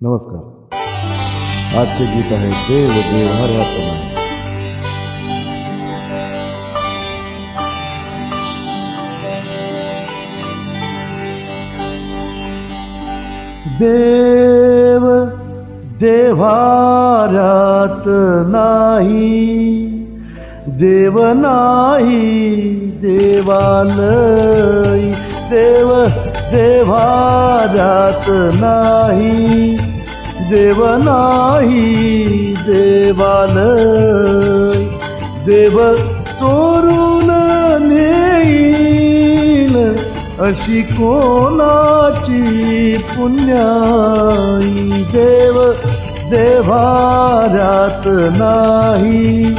नमस्कार। आजचे गीत आहे देव देव्हाऱ्यात नाही देव देव्हाऱ्यात नाही, देव नाही, देवालय, देव देव्हाऱ्यात नाही। देव नाही देवालय देव चोरून नेईल अशी कोणाची पुण्याई? देव देवाऱ्यात नाही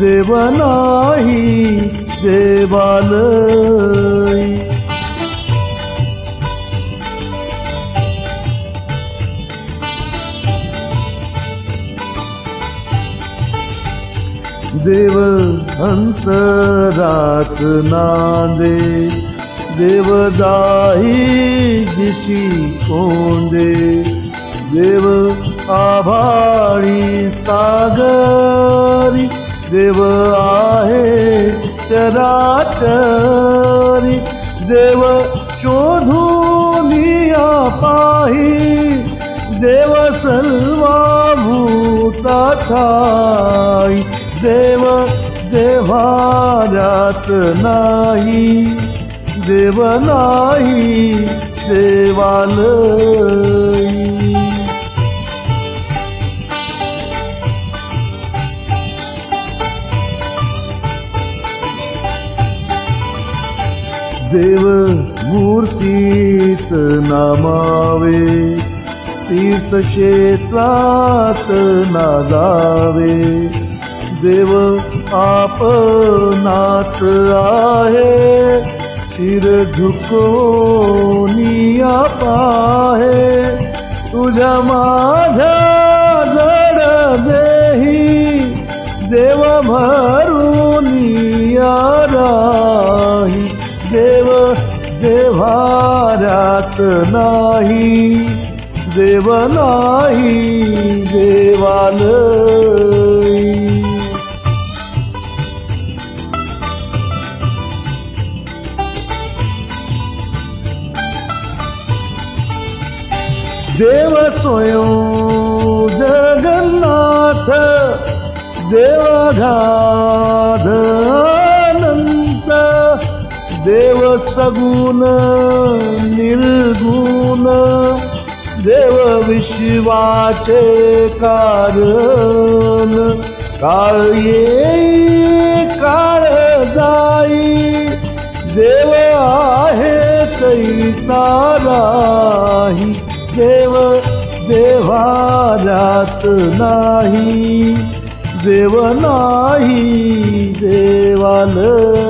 देव नाही देवालय देव अंतरात नांदे देवदाही दिशी कोंदे। देव आभाळी सागरी। देव आहे चराचरी। देव शोधून पाही। देव सर्वा भूताठाई देव देवाऱ्यात नाही देव नाही देवालय देव मूर्तीत नामावे तीर्थक्षेत्रात नागावे देव झुकोनिया पाहे। तुझ्या माझ्या जड देही देव भरुनिया राही। देव देवाऱ्यात नाही। देव नाही देवालय देव स्वयं जगन्नाथ देवघाध देव सगुण निर्गुण देव विश्वाचे कारण काळ येई काळ जाई देव आहे तैसा नाही देव देवाऱ्यात नाही देव नाही देवालय